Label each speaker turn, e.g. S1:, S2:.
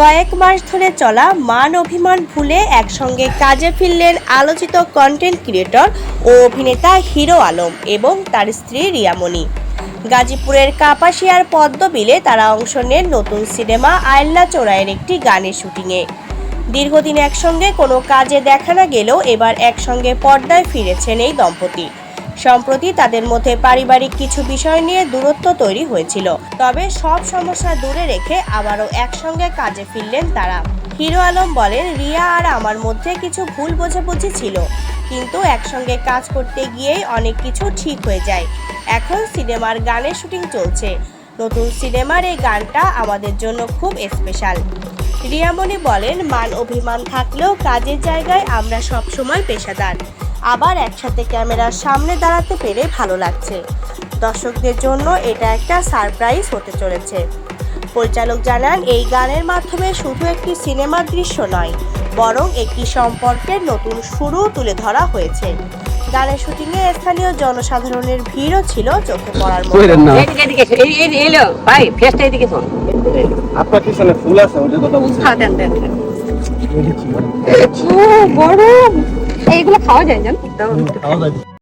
S1: কয়েক মাস ধরে চলা মান অভিমান ভুলে একসঙ্গে কাজে ফিরলেন আলোচিত কন্টেন্ট ক্রিয়েটর ও অভিনেতা হিরো আলম এবং তার স্ত্রী রিয়ামণি। গাজীপুরের কাপাসিয়ার পদ্মবিলে তারা অংশ নেন নতুন সিনেমা আয়ল্লা চোরাইয়ের একটি গানের শুটিংয়ে। দীর্ঘদিন একসঙ্গে কোনো কাজে দেখা না গেলেও এবার একসঙ্গে পর্দায় ফিরেছেন এই দম্পতি। সম্প্রতি তাদের মধ্যে পারিবারিক কিছু বিষয় নিয়ে দূরত্ব তৈরি হয়েছিল। তবে সব সমস্যা দূরে রেখে আবারও একসঙ্গে কাজে ফিরলেন তারা। হিরো আলম বলেন, রিয়া আর আমার মধ্যে কিছু ভুল বোঝাবুঝি ছিল। কিন্তু একসঙ্গে কাজ করতে গিয়েই অনেক কিছু ঠিক হয়ে যায়। এখন সিনেমার গানের শুটিং চলছে। নতুন সিনেমার এই গানটা আমাদের জন্য খুব স্পেশাল। রিয়ামণি বলেন, মান অভিমান থাকলেও কাজের জায়গায় আমরা সবসময় পেশাদার। আবার একসাথে ক্যামেরার সামনে দাঁড়াতে পেরে ভালো লাগছে। দর্শকদের জন্য এটা একটা সারপ্রাইজ হতে চলেছে। পরিচালক জানান এই গানের মাধ্যমে শুধু একটি সিনেমার দৃশ্য নয় বরং একটি সম্পর্কের নতুন শুরু তুলে ধরা হয়েছে। গানের শুটিংয়ে স্থানীয় জনসাধারণের ভিড়ও ছিল চোখে পড়ার মতো।
S2: কইরেন না?
S3: এদিকে এদিকে এসো। এই এই এলো ভাই ফেসটা এদিকে শোন।
S4: আপনার পিছনে ফুল আছে? ওটার কথা বলছি।
S3: হ্যাঁ দেন দেন। দেন। 好一点，人
S4: 等。的。